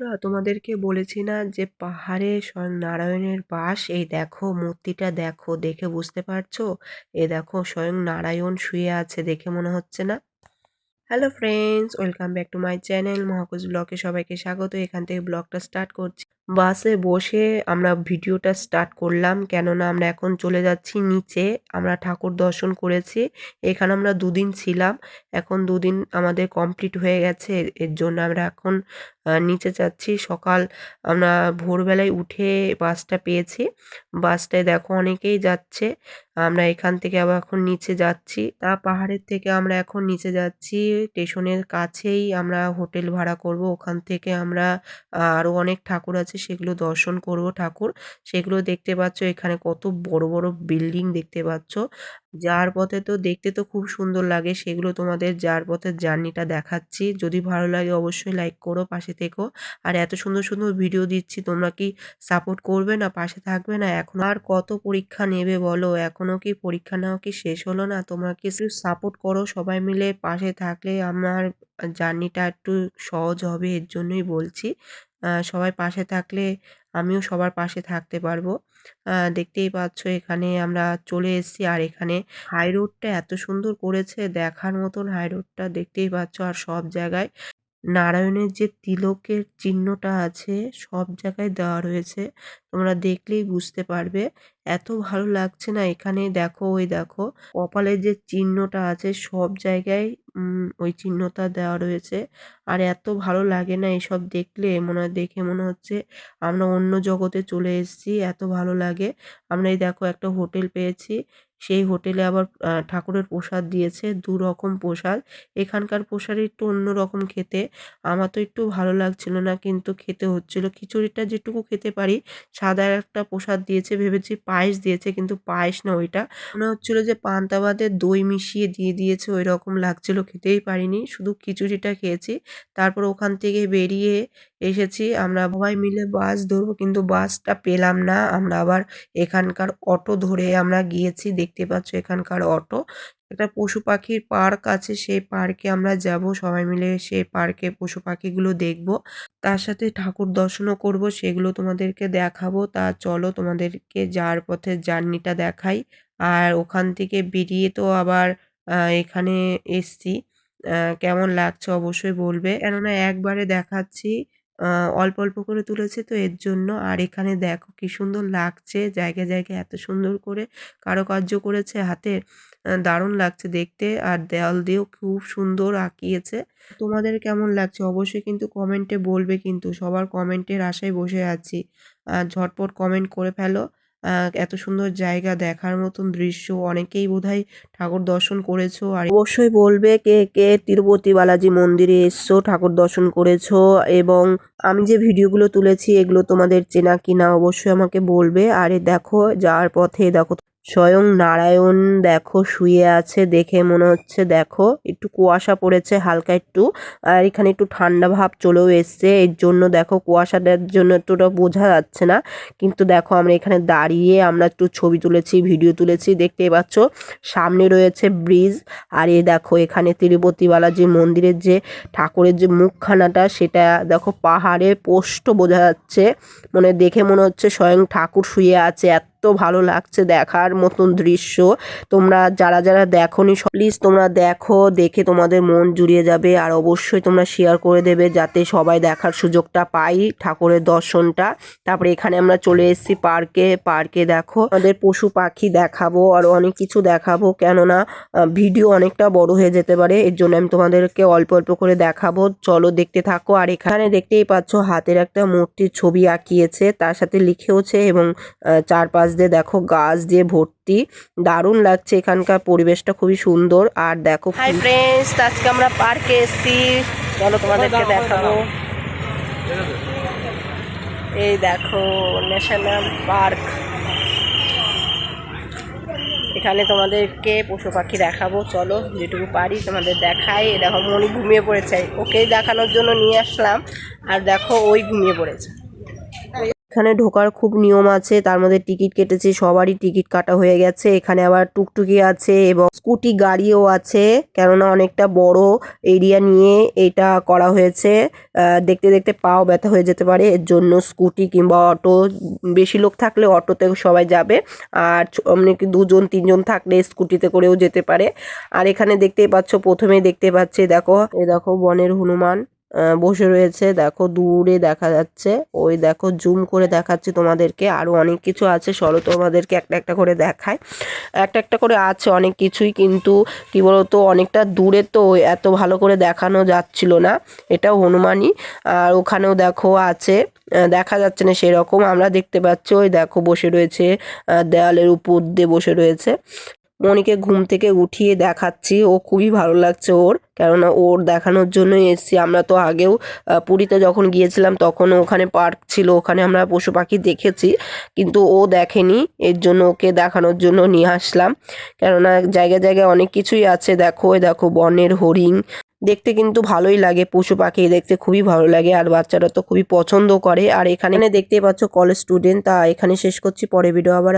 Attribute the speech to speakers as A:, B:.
A: বন্ধুরা, তোমাদেরকে বলেছি না যে পাহাড়ে স্বয়ং নারায়ণের বাস? এই দেখো মূর্তিটা দেখো দেখে বুঝতে পারছ? এ দেখো স্বয়ং নারায়ণ শুয়ে আছে দেখে মনে হচ্ছে না? Hello friends welcome back to my channel মহাকুজ ব্লগে সবাইকে স্বাগত। এখান থেকে ব্লগটা স্টার্ট করছি। বাসে বসে আমরা ভিডিওটা স্টার্ট করলাম কেননা আমরা এখন চলে যাচ্ছি নিচে। আমরা ঠাকুর দর্শন করেছি এখানে আমরা দুদিন ছিলাম। এখন দুদিন আমাদের কমপ্লিট হয়ে গেছে এর জন্য আমরা এখন নিচে যাচ্ছি। সকাল আমরা ভোরবেলায় উঠে বাসটা পেয়েছি। বাসটায় দেখো অনেকেই যাচ্ছে। আমরা এখান থেকে আবার এখন নিচে যাচ্ছি। তা পাহাড়ের থেকে আমরা এখন নিচে যাচ্ছি। স্টেশনের কাছেই আমরা হোটেল ভাড়া করব। ওখান থেকে আমরা আরও অনেক ঠাকুর আছে, সেগুলো দর্শন করব ঠাকুর। সেগুলো দেখতে পাচ্ছ, এখানে কত বড় বড় বিল্ডিং দেখতে পাচ্ছ। যাওয়ার পথে তো দেখতে তো খুব সুন্দর লাগে, সেগুলো তোমাদের যাওয়ার পথের জার্নিটা দেখাচ্ছি। যদি ভালো লাগে অবশ্যই লাইক করো, পাশে থেকো। আর এত সুন্দর সুন্দর ভিডিও দিচ্ছি, তোমরা কি সাপোর্ট করবে না, পাশে থাকবে না? এখন আর কত পরীক্ষা নেবে বলো? এখনও কি পরীক্ষা নেওয়া কি শেষ হলো না? তোমরা কি সাপোর্ট করো সবাই মিলে, পাশে থাকলে আমার জার্নিটা একটু সহজ হবে, এর জন্যই বলছি। সবাই পাশে থাকলে আমিও সবার পাশে থাকতে পারব। দেখতেই পাচ্ছ এখানে আমরা চলে এসেছি আর এখানে হাই রোডটা এত সুন্দর করেছে, দেখার মতন হাই রোডটা দেখতেই পাচ্ছ আর সব জায়গায় নারায়ণের যে তিলকের চিহ্নটা আছে, সব জায়গায় দেওয়া রয়েছে। তোমরা দেখলেই বুঝতে পারবে। এত ভালো লাগছে না এখানে। দেখো, ওই দেখো, কপালের যে চিহ্নটা আছে, সব জায়গায় ওই চিহ্নটা দেওয়া রয়েছে। আর এত ভালো লাগে না এসব দেখলে। মনে হয়, দেখে মনে হচ্ছে আমরা অন্য জগতে চলে এসেছি। এত ভালো লাগে। আমরা এই দেখো একটা হোটেল পেয়েছি। সেই হোটেলে আবার ঠাকুরের প্রসাদ দিয়েছে, দু রকম প্রসাদ। এখানকার প্রসাদ একটু অন্য রকম খেতে। আমার তো একটু ভালো লাগছিল না, কিন্তু খেতে হচ্ছিল। খিচুড়িটা যেটুকু খেতে পারি, সাদা একটা প্রসাদ দিয়েছে, ভেবেছি পায়েস দিয়েছে, কিন্তু পায়েস না ওইটা। মনে হচ্ছিল যে পান্তা ভাতে দই মিশিয়ে দিয়ে দিয়েছে ওই রকম লাগছিল, খেতেই পারিনি। শুধু খিচুড়িটা খেয়েছি। তারপর ওখান থেকে বেরিয়ে এসেছি, আমরা সবাই মিলে বাস ধরবো, কিন্তু বাসটা পেলাম না। আমরা আবার এখানকার অটো ধরে আমরা গিয়েছি, দেখতে পাচ্ছ এখানকার অটো। একটা পশু পাখির পার্ক আছে, সেই পার্কে আমরা যাব, সবাই মিলে সেই পার্কে পশু পাখিগুলো দেখব। তার সাথে ঠাকুর দর্শনও করব, সেগুলো তোমাদেরকে দেখাবো। তা চলো তোমাদেরকে যার পথে জার্নিটা দেখাই। আর ওখান থেকে বেরিয়ে তো আবার এখানে এসছি। কেমন লাগছে অবশ্যই বলবে। কেননা একবারে দেখাচ্ছি। অল্প অল্প করে তুলেছে। তো এর জন্য আর এখানে দেখো কি সুন্দর লাগছে। জায়গায় জায়গায় এত সুন্দর করে কারুকার্য করেছে হাতের দারুণ লাগছে দেখতে। আর দেয়াল দিয়েও খুব সুন্দর আঁকিয়েছে। তোমাদের কেমন লাগছে অবশ্যই কিন্তু কমেন্টে বলবে কিন্তু। সবার কমেন্টের আশায় বসে আছি। আর ঝটপট কমেন্ট করে ফেলো। এত সুন্দর জায়গা দেখার মতন দৃশ্য অনেকেই বোধহয় ঠাকুর দর্শন করেছ আর অবশ্যই বলবে কে কে তিরুপতি বালাজি মন্দিরে এসছো, ঠাকুর দর্শন করেছ এবং আমি যে ভিডিওগুলো তুলেছি এগুলো তোমাদের চেনা কিনা অবশ্যই আমাকে বলবে। আরে দেখো যাওয়ার পথে দেখো স্বয়ং নারায়ণ দেখো, শুয়ে আছে দেখে মনে হচ্ছে দেখো, একটু কুয়াশা পড়েছে হালকা একটু, আর এখানে একটু ঠান্ডা ভাব চলেও এসছে, এর জন্য দেখো কুয়াশাটার জন্য একটুটা বোঝা যাচ্ছে না, কিন্তু দেখো আমরা এখানে দাঁড়িয়ে আমরা একটু ছবি তুলেছি, ভিডিও তুলেছি, দেখতে পাচ্ছ, সামনে রয়েছে ব্রিজ, আর এ দেখো এখানে তিরুপতি বালাজি মন্দিরের যে ঠাকুরের যে মুখখানাটা, সেটা দেখো পাহাড়ে পোষ্ট বোঝা যাচ্ছে মানে দেখে মনে হচ্ছে স্বয়ং ঠাকুর শুয়ে আছে, এত ভালো লাগছে দেখার মতন দৃশ্য। তোমরা যারা যারা দেখোনি প্লিজ তোমরা দেখো, দেখে তোমাদের মন জুড়িয়ে যাবে। আর অবশ্যই তোমরা শেয়ার করে দেবে যাতে সবাই দেখার সুযোগটা পাই ঠাকুরের দর্শনটা। তারপরে এখানে আমরা চলে এসেছি পার্কে। পার্কে দেখো, আমাদের পশু পাখি দেখাবো আর অনেক কিছু দেখাবো। কেননা ভিডিও অনেকটা বড় হয়ে যেতে পারে। এর জন্য আমি তোমাদেরকে অল্প অল্প করে দেখাবো। চলো দেখতে থাকো। আর এখানে দেখতেই পাচ্ছ, হাতের একটা মূর্তির ছবি আঁকিয়েছে। তার সাথে লিখেওছে এবং চারপাশ দিয়ে দেখো গাছ দিয়ে ভর্তি। দারুণ লাগছে এখানকার পরিবেশটা খুবই সুন্দর। আর দেখো হাই ফ্রেন্ডস আজকে আমরা পার্কে এসেছি। চলো তোমাদেরকে দেখাবো। এই দেখো ন্যাশনাল পার্ক। এখানে তোমাদেরকে পশু পাখি দেখাবো। চলো যেটুকু পারি তোমাদের দেখাই। দেখো মনি ঘুমিয়ে পড়েছে। ওকেই দেখানোর জন্য নিয়ে আসলাম। আর দেখো ওই ঘুমিয়ে পড়েছে। এখানে ঢোকার খুব নিয়ম আছে, তার মধ্যে টিকিট কেটেছি, সবারই টিকিট কাটা হয়ে গেছে, এখানে আবার টুকটুকি আছে এবং স্কুটি গাড়িও আছে, কেননা অনেকটা বড় এরিয়া নিয়ে এটা করা হয়েছে। দেখতে দেখতে পাও ব্যথা হয়ে যেতে পারে, এর জন্য স্কুটি কিংবা অটো, বেশি লোক থাকলে অটোতে সবাই যাবে, আর ছ- কি দুজন, তিনজন থাকলে স্কুটিতে করেও যেতে পারে। আর এখানে দেখতেই পাচ্ছ প্রথমে দেখতে পাচ্ছি, দেখো, এ দেখো বনের হনুমান। বসে রয়েছে। দেখো দূরে দেখা যাচ্ছে। ওই দেখো জুম করে দেখাচ্ছি তোমাদেরকে। আরও অনেক কিছু আছে। চলো তোমাদেরকে একটা একটা করে দেখায় একটা একটা করে আছে অনেক কিছুই কিন্তু কি বলতো অনেকটা দূরে তো এত ভালো করে দেখানো যাচ্ছিল না। এটাও হনুমানই। আর ওখানেও দেখো আছে। দেখা যাচ্ছে না সেরকম। আমরা দেখতে পাচ্ছি ওই দেখো বসে রয়েছে। আহ, দেওয়ালের উপর দিয়ে বসে রয়েছে। মনিকে ঘুম থেকে উঠিয়ে দেখাচ্ছি। ও খুবই ভালো লাগছে ওর। কেননা ওর দেখানোর জন্যই এসেছি। আমরা তো আগেও পুরীতে যখন গিয়েছিলাম তখন ওখানে পার্ক ছিল। ওখানে আমরা পশু পাখি দেখেছি। কিন্তু ও দেখেনি। এর জন্য ওকে দেখানোর জন্য নিয়ে আসলাম। কেননা জায়গায় জায়গায় অনেক কিছুই আছে। দেখো দেখো বনের হরিণ। দেখতে কিন্তু ভালোই লাগে পশু পাখি। দেখতে খুবই ভালো লাগে। আর বাচ্চারা তো খুবই পছন্দ করে। আর এখানে দেখতেই পাচ্ছ কলেজ স্টুডেন্ট। তা এখানে শেষ করছি। পরে ভিডিও আবার